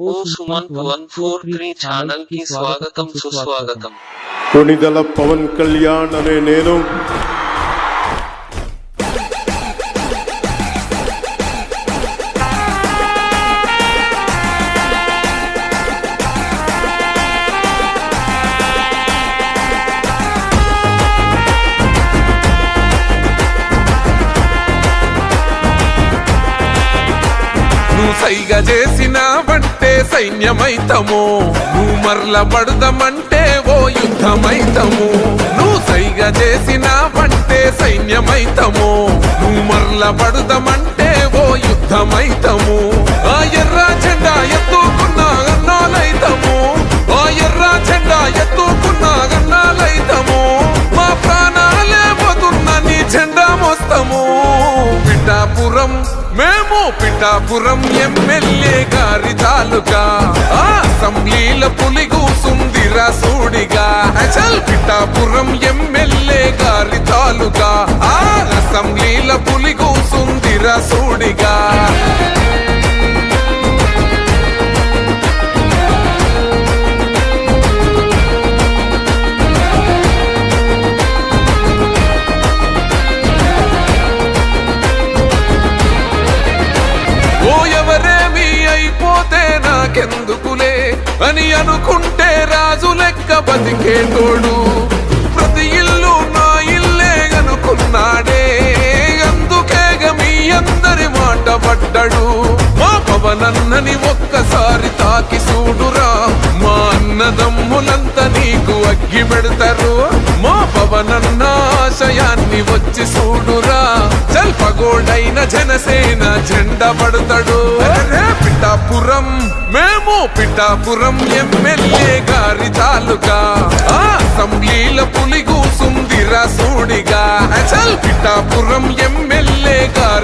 ఓ Sumanth one four three ఛానల్కి స్వాగతం సుస్వాగతం. కొణిదల పవన్ కళ్యాణ్ అనే నేను. నువ్వు సైగ చేసినావంటే సైన్యమైతము. నువ్వు మరల పడదమంటే ఓ యుద్ధమైతము. నువ్వు సైగ చేసినావంటే సైన్యమైతము. నువ్వు మరల పడదమంటే ఓ యుద్ధమైతము. ఆ ఎర్ర జెండా ఎత్తు పిఠాపురం ఎమ్మెల్యే గారి తాలూకా. అసెంబ్లీల పులి కూసుందిరా సూడిగా. అచల్ పిఠాపురం ఎమ్మెల్యే గారి తాలూకా. అసెంబ్లీల పులి కూసుందిరా సూడిగా. అయిపోతే నాకెందుకులే అని అనుకుంటే రాజు లెక్క బతికేటోడు ప్రతి ఇల్లు నా ఇల్లే అనుకున్నాడే. అందుకేగ మీ అందరి మాట పడ్డాడు. మా పవనన్నని ఒక్కసారి తాకి చూడురా. మా అన్నదమ్ములంతా నీకు అగ్గి పెడతారు. మా పవనన్న ఆశయాన్ని వచ్చి చూడురా. జల్పగోడైన జనసేన జెండా పడతాడు. అరే పిఠాపురం మేము పిఠాపురం ఎమ్మెల్యే గారి తాలూకా. అసెంబ్లీల పులిగూసుందిరా సూడిగా. అచల్ పిఠాపురం ఎమ్మెల్యే గారి